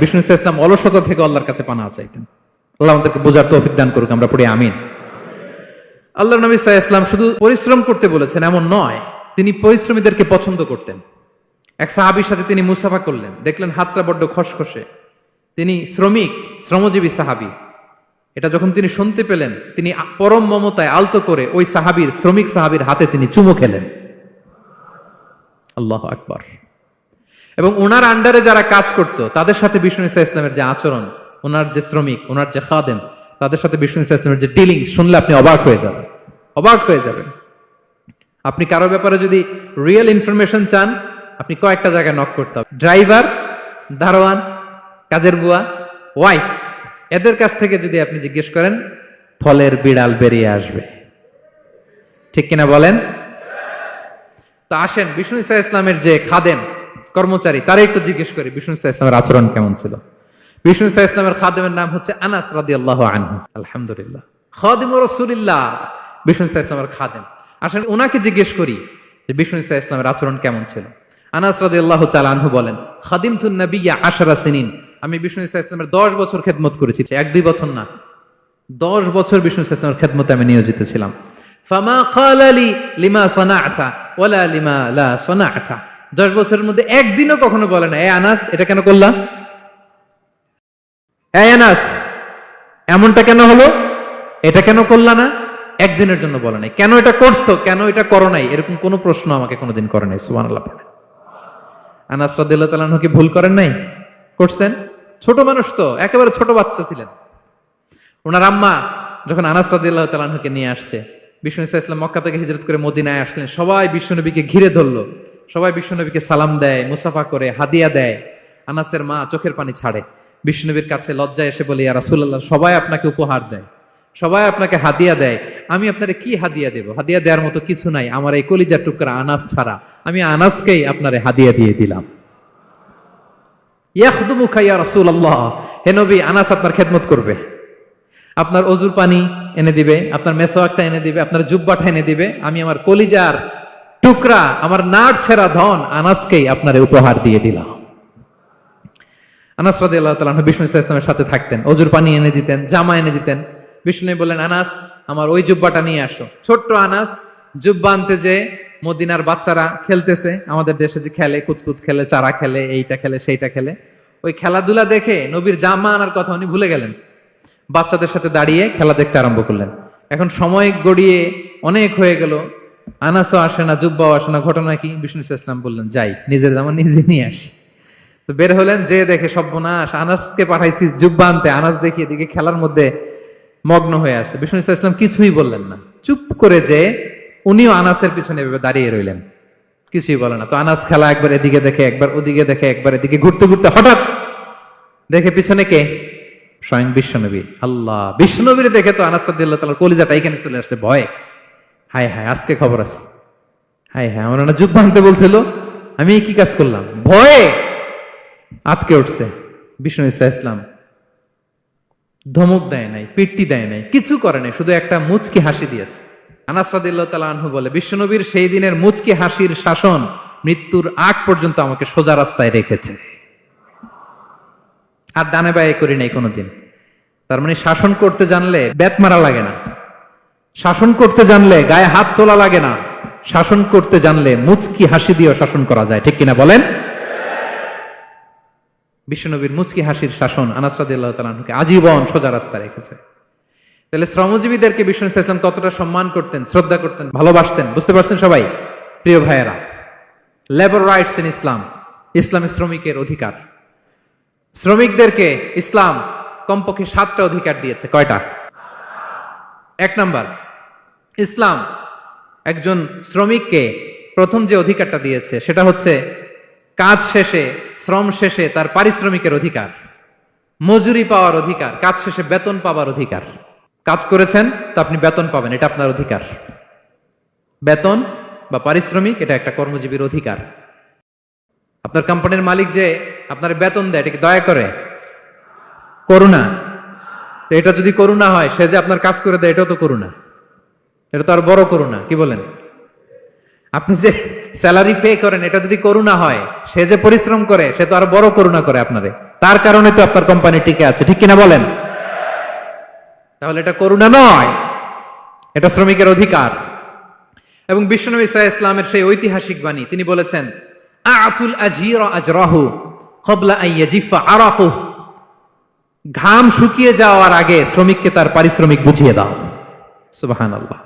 বিষ্ণু ইসলাম অলসতা থেকে আল্লাহর কাছে পানা চাইতেন। আল্লাহ আমাদেরকে বোঝার তৌফিক দান করুক, আমরা পড়ি আমিন। আল্লাহ নবী ইসলাম শুধু পরিশ্রম করতে বলেছেন, এমন নয়, তিনি পরিশ্রমীদেরকে পছন্দ করতেন। এক সাহাবীর সাথে তিনি মুসাফা করলেন, দেখলেন হাতটা বড্ড খসখসে। তিনি শ্রমিক, শ্রমজীবী সাহাবী। এটা যখন তিনি শুনতে পেলেন, তিনি পরম মমতায় আলতো করে ওই সাহাবীর, শ্রমিক সাহাবীর হাতে তিনি চুমো খেলেন। আল্লাহ আকবার। এবং ওনার আন্ডারে যারা কাজ করত, তাদের সাথে বিষ্ণু ইসা ইসলামের যে আচরণ, ওনার যে শ্রমিক, ওনার যে খাদেম, তাদের সাথে বিষ্ণু ইসা ইসলামের যে ডিলিং শুনলে আপনি অবাক হয়ে যাবেন। অবাক হয়ে যাবেন। আপনি কারও ব্যাপারে যদি রিয়েল ইনফরমেশন চান, আপনি কয়েকটা জায়গায় নক করতে হবে। ড্রাইভার দারোয়ান, কাজের বুয়া ওয়াইফ এদের কাছ থেকে যদি আপনি জিজ্ঞেস করেন, ফলের বিড়াল বেরিয়ে আসবে। ঠিক কিনা বলেন? তো আসেন, বিষ্ণু ইসা ইসলামের যে খাদেম কর্মচারী তারা একটু জিজ্ঞেস করি, বিষ্ণু ইসা ইসলামের আচরণ কেমন ছিল? বিষ্ণু ইসা ইসলামের খাদেমের নাম হচ্ছে আনাস রাদি আল্লাহ আনহু। আলহামদুলিল্লাহ। খাদিম রসুলিল্লাহ, বিষ্ণু ইসা ইসলামের খাদেম। আসলে ওনাকে জিজ্ঞেস করি যে বিষ্ণু ইসা ইসলামের আচরণ কেমন ছিল? আনাস রাদি আল্লাহ আনহু বলেন খাদিম তুন নবিয়া আশারা সিনিন। আমি বিষ্ণু ইসা ইসলামের দশ বছর খেদমত করেছি, এক দুই বছর না, দশ বছর বিষ্ণু ইসা ইসলামের খেদমতে আমি নিয়োজিত ছিলাম। ফামা খালালি লিমা সনাআতা, ওয়ালা লিমা লা সনাআতা। দশ বছরের মধ্যে একদিনও কখনো বলে না, এ আনাস, এটা কেন করলাম? এ আনাস, এমনটা কেন হলো? এটা কেন করলা না? একদিনের জন্য বলে নাই। কেন এটা করছ? কেন এটা করো নাই? এরকম কোনো প্রশ্ন আমাকে কোনোদিন করে নাই সুবান আল্লাহ আনাস রাদিল্লাহ ভুল করেন নাই? করছেন? ছোট মানুষ তো, একেবারে ছোট বাচ্চা ছিলেন। ওনার আম্মা যখন আনাস রাদিল্লাহ তালাহকে নিয়ে আসছে, বিষ্ণু ইসা ইসলাম মক্কা থেকে হিজরত করে মদিনায় আসলেন, সবাই বিষ্ণুনবীকে ঘিরে ধরলো। সবাই বিষ্ণুনবীকে সালাম দেয়, মুসাফা করে, হাদিয়া দেয়। আনাসের মা চোখের পানি ছাড়ে। বিষ্ণুনবীর কাছে লজ্জা এসে বলি রাসুল্লাহ সবাই আপনাকে উপহার দেয়। সবাই আপনাকে হাদিয়া দেয়। আমি আপনারে কি হাদিয়া দেব? হাদিয়া দেওয়ার মতো কিছু নাই। আমার এই কলিজার টুকরা আনাস ছাড়া। আমি আনাসকেই আপনারে হাদিয়া দিয়ে দিলাম। ইয়াখদুমুকা ইয়া রাসূলুল্লাহ। হে নবী, আনাস আপনার খেদমত করবে। আপনার অজুর পানি এনে দিবে, আপনার মেসোয়াকটা এনে দিবে, আপনার জুব্বাটা এনে দিবে। আমি আমার কলিজার টুকরা, আমার নাট ছেঁড়া ধন আনাসকেই আপনার উপহার দিয়ে দিলাম। আনাস রাদি আল্লাহ তালা বিষ্ণু ইসলামের সাথে থাকতেন, অজুর পানি এনে দিতেন, জামা এনে দিতেন। বিষ্ণু বললেন, আনাস, আমার ওই জুব্বাটা নিয়ে আসো। ছোট্ট আনাস জুব্বা আনতে যে মদিনার বাচ্চারা খেলতেছে, আমাদের দেশে যে খেলে, কুতকুত খেলে, চারা খেলে, এইটা খেলে, সেইটা খেলে। ওই খেলাধুলা দেখে নবীর জামা আনার কথা উনি ভুলে গেলেন। বাচ্চাদের সাথে দাঁড়িয়ে খেলা দেখতে আরম্ভ করলেন। এখন সময় গড়িয়ে অনেক হয়ে গেল আনাসও আসে না, জুব্বাও আসে না। ঘটনা কি? বিষ্ণু ইসলাম বললেন, যাই, নিজের জামা নিজে নিয়ে আসি। তো বের হলেন, যে দেখে সর্বনাশ, আনাসকে পাঠাইছি জুব্বা আনতে। আনাস দেখি এদিকে খেলার মধ্যে মগ্ন হয়ে আছে। বিষ্ণু ইসলাম কিছুই বললেন না। চুপ করে যে উনিও আনাসের পিছনে এভাবে দাঁড়িয়ে রইলেন। কিছুই বলে না। তো আনাস খেলা একবার এদিকে দেখে, একবার ওদিকে দেখে, একবার এদিকে ঘুরতে ঘুরতে হঠাৎ দেখে পিছনে কে? স্বয়ং বিশ্বনবী। আল্লাহ! বিশ্বনবীর দেখে তো আনাস কলিজাটা এখানে চলে আসছে, ভয়। হায় হায়, আজকে খবর আছে। হায় হায়, আমার না যুদ্ধ আনতে বলছিল, আমি কি কাজ করলাম? ভয়ে আটকে উঠছে। বিষ্ণু ইসা ইসলাম। ধমক দেয় নাই, পিট্টি দেয় নাই, কিছু করে নাই, শুধু একটা মুচকি হাসি দিয়েছে। আনাস রাদিল্লাহ তালা বলে, বিশ্বনবীর সেই দিনের মুচকি হাসির শাসন মৃত্যুর আগ পর্যন্ত আমাকে সোজা রাস্তায় রেখেছে। আর ডানে বায়ে করি নাই কোনোদিন। তার মানে শাসন করতে জানলে ব্যাত মারা লাগে না। শাসন করতে জানলে গায়ে হাত তোলা লাগে না। শাসন করতে জানলে মুচকি হাসি দিয়েও শাসন করা যায়, ঠিক কিনা বলেন? বিশ্বনবীর মুচকি হাসির শাসন আনাসরাদিল্লাহ তালাহকে আজীবন সোজা রাস্তা রেখেছে। তাহলে শ্রমজীবীদেরকে বিষ্ণু ইসলাম কতটা সম্মান করতেন, শ্রদ্ধা করতেন, ভালোবাসতেন, বুঝতে পারছেন সবাই? প্রিয় ভাইয়েরা লেবার রাইটস ইন ইসলাম ইসলামী শ্রমিকের অধিকার। শ্রমিকদেরকে ইসলাম কমপক্ষে সাতটা অধিকার দিয়েছে, কয়টা? এক নাম্বার, ইসলাম একজন শ্রমিককে প্রথম যে অধিকারটা দিয়েছে সেটা হচ্ছে কাজ শেষে, শ্রম শেষে তার পারিশ্রমিকের অধিকার, মজুরি পাওয়ার অধিকার, কাজ শেষে বেতন পাওয়ার অধিকার। কাজ করেছেন তো আপনি বেতন পাবেন, এটা আপনার অধিকার। বেতন বা পারিশ্রমিক, এটা একটা কর্মজীবীর অধিকার। আপনার কোম্পানির মালিক যে আপনার বেতন দেয় এটাকে দয়া করে? করুণা। তো এটা যদি করুণা হয়, সে যে আপনার কাজ করে দেয়, এটাও তো করুণা। এটা তো আর বড় করুণা, কি বলেন? আপনি যে স্যালারি পে করেন, এটা যদি করুণা হয়, সে যে পরিশ্রম করে, সে তো আর বড় করুণা করে আপনারে। তার কারণে তো আপনার কোম্পানি টিকে আছে, ঠিক কিনা বলেন? তাহলে এটা করুণা নয়, এটা শ্রমিকের অধিকার। এবং বিশ্বনবী সাহা ইসলামের সেই ঐতিহাসিক বাণী, তিনি বলেছেন, আতুল আজির আজরাহু কবলা আইয়াজিফা আরাহু ঘাম শুকিয়ে যাওয়ার আগে শ্রমিককে তার পারিশ্রমিক বুঝিয়ে দাও। সুবাহান আল্লাহ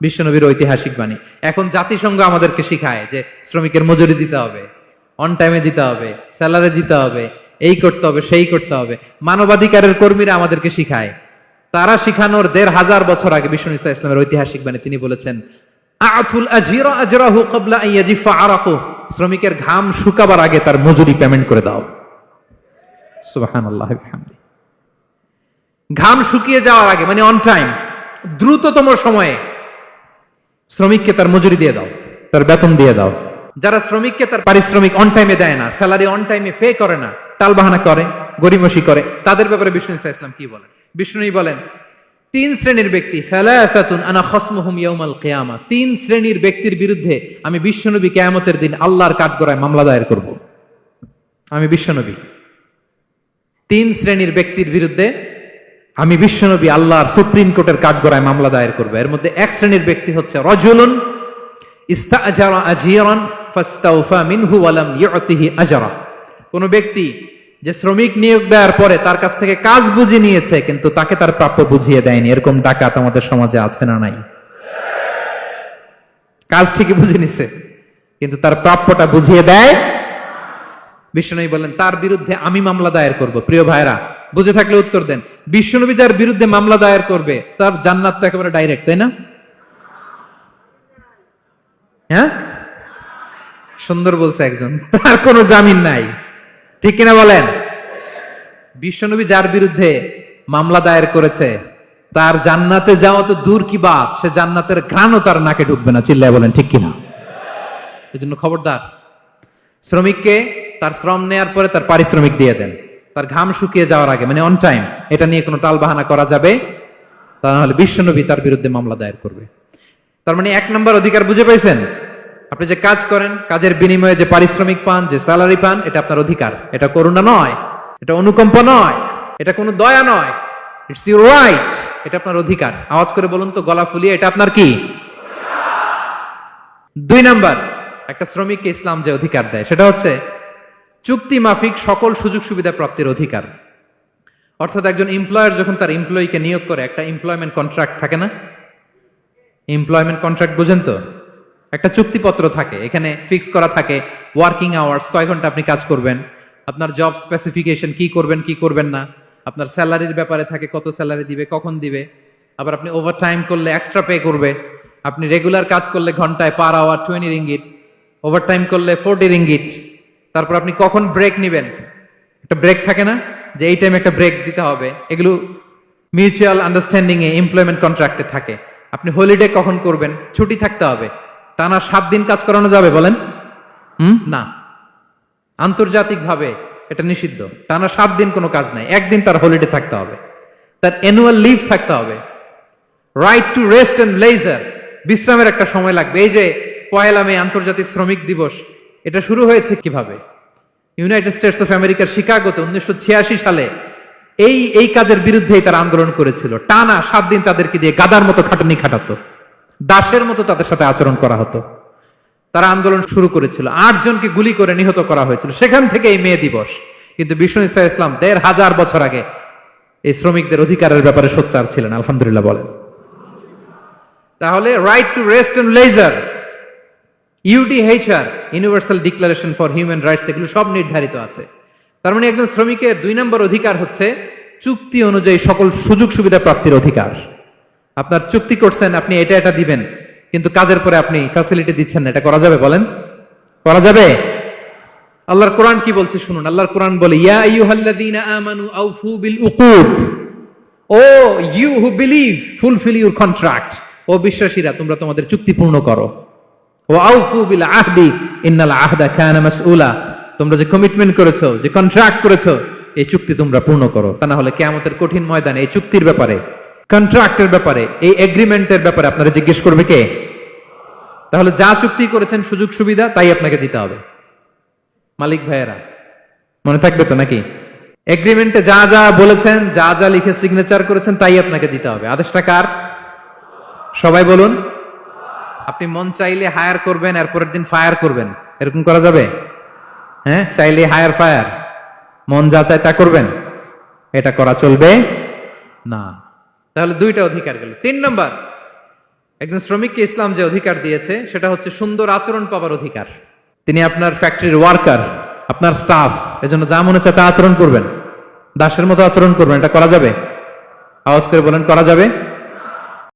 বিশ্বনবীর ঐতিহাসিক বাণী। এখন জাতিসংঘ আমাদেরকে শিখায় যে শ্রমিকের মজুরি দিতে হবে অন টাইমে দিতে হবে স্যালারি দিতে হবে, এই করতে হবে, সেই করতে হবে। মানবাধিকারের কর্মীরা আমাদেরকে শিখায়। তারা শিখানোর দেড় হাজার বছর আগে বিষ্ণু ইসা ইসলামের ঐতিহাসিক বাণী, তিনি বলেছেন, আতুল আজির আজরাহু কবলা শ্রমিকের ঘাম শুকাবার আগে তার মজুরি পেমেন্ট করে দাও। বিহামদি। ঘাম শুকিয়ে যাওয়ার আগে মানে অন টাইম দ্রুততম সময়ে শ্রমিককে তার মজুরি দিয়ে দাও, তার বেতন দিয়ে দাও। যারা শ্রমিককে তার পারিশ্রমিক অন টাইমে দেয় না স্যালারি অন টাইমে পে করে না, টালবাহানা করে, গরিমসি করে, তাদের ব্যাপারে বিষ্ণু ইসা ইসলাম কি বলেন? বলেন, তিন শ্রেণির ব্যক্তি ইয়াউমাল তিন শ্রেণির ব্যক্তির বিরুদ্ধে আমি বিশ্বনবী কিয়ামতের দিন আল্লাহর কাঠগড়ায় মামলা দায়ের করব। আমি বিশ্বনবী। তিন শ্রেণির ব্যক্তির বিরুদ্ধে আমি বিশ্বনবী আল্লাহর সুপ্রিম কোর্টের কাঠগড়ায় মামলা দায়ের করব। এর মধ্যে এক শ্রেণির ব্যক্তি হচ্ছে রজুলুন কোন ব্যক্তি যে শ্রমিক নিয়োগ দেওয়ার পরে তার কাছ থেকে কাজ বুঝে নিয়েছে, কিন্তু তাকে তার প্রাপ্য বুঝিয়ে দেয়নি। এরকম ডাকাত আমাদের সমাজে আছে না নাই? কাজ ঠিকই বুঝে নিছে, কিন্তু তার প্রাপ্যটা বুঝিয়ে দেয় বিষ্ণনবী বলেন তার বিরুদ্ধে আমি মামলা দায়ের করব। প্রিয় ভাইরা বুঝে থাকলে উত্তর দেন বিশ্বনবী যার বিরুদ্ধে মামলা দায়ের করবে, তার জান্নাত তো একেবারে ডাইরেক্ট তাই না? হ্যাঁ? সুন্দর বলছে একজন, তার কোনো জামিন নাই, ঠিক কিনা বলেন? বিশ্বনবী যার বিরুদ্ধে মামলা দায়ের করেছে, তার জান্নাতে যাওয়া তো দূর কি বাত, সে জান্নাতের ঘ্রাণও তার নাকে ঢুকবে না, চিল্লায় বলেন, ঠিক কিনা? এই জন্য খবরদার, শ্রমিককে তার শ্রম নেয়ার পরে তার পারিশ্রমিক দিয়ে দেন। তার ঘাম শুকিয়ে যাওয়ার আগে মানে অন টাইম এটা নিয়ে কোনো টাল বাহানা করা যাবে? তা নাহলে বিশ্বনবী তার বিরুদ্ধে মামলা দায়ের করবে। তার মানে এক নম্বর অধিকার বুঝে পাইছেন আপনি যে কাজ করেন, কাজের বিনিময়ে যে পারিশ্রমিক পান, যে স্যালারি পান, এটা আপনার অধিকার। এটা করুণা নয়, এটা অনুকম্প নয়, এটা কোনো দয়া নয়। ইটস ইউর রাইট এটা আপনার অধিকার। আওয়াজ করে বলুন তো, গলা ফুলিয়ে, এটা আপনার কি? দুই নাম্বার, একটা শ্রমিককে ইসলাম যে অধিকার দেয়, সেটা হচ্ছে চুক্তি মাফিক সকল সুযোগ সুবিধা প্রাপ্তির অধিকার। অর্থাৎ একজন এমপ্লয়ার যখন তার এমপ্লয়িকে নিয়োগ করে, একটা এমপ্লয়মেন্ট কন্ট্রাক্ট থাকে না? এমপ্লয়মেন্ট কন্ট্রাক্ট বুঝেন তো? একটা চুক্তিপত্র থাকে, এখানে ফিক্স করা থাকে ওয়ার্কিং আওয়ার্স কয় ঘণ্টা আপনি কাজ করবেন, আপনার জব স্পেসিফিকেশন কি করবেন কি করবেন না, আপনার স্যালারির ব্যাপারে থাকে, কত স্যালারি দিবে, কখন দিবে, আবার আপনি ওভার টাইম করলে এক্সট্রা পে করবে, আপনি রেগুলার কাজ করলে ঘন্টায় per hour twenty ringgit overtime করলে ফোরটি রিঙ্গিট তারপর আপনি কখন ব্রেক নেবেন? একটা ব্রেক থাকে না? যে এই টাইমে একটা ব্রেক দিতে হবে। এগুলো মিউচুয়াল আন্ডারস্ট্যান্ডিং এ এমপ্লয়মেন্ট কন্ট্রাক্টে থাকে। আপনি হলিডে কখন করবেন? ছুটি থাকতে হবে। টানা সাত দিন কাজ করানো যাবে, বলেন। হুম? না। আন্তর্জাতিকভাবে এটা নিষিদ্ধ। টানা সাত দিন কোনো কাজ নাই। একদিন তার হলিডে থাকতে হবে। তার অ্যানুয়াল লিভ থাকতে হবে। Right to rest and leisure বিশ্রামের একটা সময় লাগবে। এই যে পয়লা মে আন্তর্জাতিক শ্রমিক দিবস এটা শুরু হয়েছে কীভাবে? ইউনাইটেড স্টেটস অফ আমেরিকার শিকাগোতে উনিশশো ছিয়াশি সালে এই এই কাজের বিরুদ্ধেই তারা আন্দোলন করেছিল। টানা সাত দিন তাদেরকে দিয়ে গাদার মতো খাটানি খাটাতো। দাসের মতো তাদের সাথে আচরণ করা হতো। তারা আন্দোলন শুরু করেছিল। আট জনকে গুলি করে নিহত করা হয়েছিল। সেখান থেকে এই মে দিবস। কিন্তু বিষ্ণু ইসা ইসলাম দেড় হাজার বছর আগে এই শ্রমিকদের অধিকারের ব্যাপারে সোচ্চার ছিলেন। আলহামদুলিল্লাহ বলেন। তাহলে right to rest and leisure UDHR universal declaration for human rights এগুলো সব নির্ধারিত আছে। তার মানে একজন শ্রমিকের দুই নম্বর অধিকার হচ্ছে চুক্তি অনুযায়ী সকল সুযোগ সুবিধা প্রাপ্তির অধিকার। আপনার চুক্তি করছেন, আপনি এটা এটা দিবেন, কিন্তু কাজের পরে আপনি ফ্যাসিলিটি দিচ্ছেন না, এটা করা যাবে বলেন? করা যাবে? আল্লাহর কোরআন কি বলছে শুনুন, আল্লাহর কোরআন বলে, ইয়া আইয়ুহাল্লাযীনা আমানু আউফু বিল উকুদ। O you who believe fulfil contract ও বিশ্বাসীরা, তোমরা তোমাদের চুক্তি পূর্ণ করো। ও আউফু বিল আহদি, ইন্নাল আহদা মাসউলা। তোমরা যে কমিটমেন্ট করেছ, যে কন্ট্রাক্ট করেছ, এই চুক্তি তোমরা পূর্ণ করো। তা না হলে কিয়ামতের কঠিন ময়দানে এই চুক্তির ব্যাপারে কন্ট্রাক্টের ব্যাপারে, এই এগ্রিমেন্টের ব্যাপারে আপনারা জিজ্ঞেস করবে কে? তাহলে যা চুক্তি করেছেন সুযোগ সুবিধা, তাই আপনাকে দিতে হবে। মালিক ভাইয়েরা, মনে থাকবে তো নাকি? এগ্রিমেন্টে যা যা বলেছেন, যা যা লিখে সিগনেচার করেছেন, তাই আপনাকে দিতে হবে। আদেশটা কার? সবাই বলুন। আপনি মন চাইলে হায়ার করবেন, এরপরের দিন ফায়ার করবেন। এরকম করা যাবে? হ্যাঁ চাইলে হায়ার ফায়ার মন যা চায় তা করবেন। এটা করা চলবে না। তাহলে দুইটা অধিকার গেল। তিন নম্বর, একজন শ্রমিককে ইসলাম যে অধিকার দিয়েছে, সেটা হচ্ছে সুন্দর আচরণ পাবার অধিকার। তিনি আপনার ফ্যাক্টরির ওয়ার্কার আপনার স্টাফ এজন্য যা মনে চায় তা আচরণ করবেন। দাসের মতো আচরণ করবেন। এটা করা যাবে? আওয়াজ করে বলেন, করা যাবে?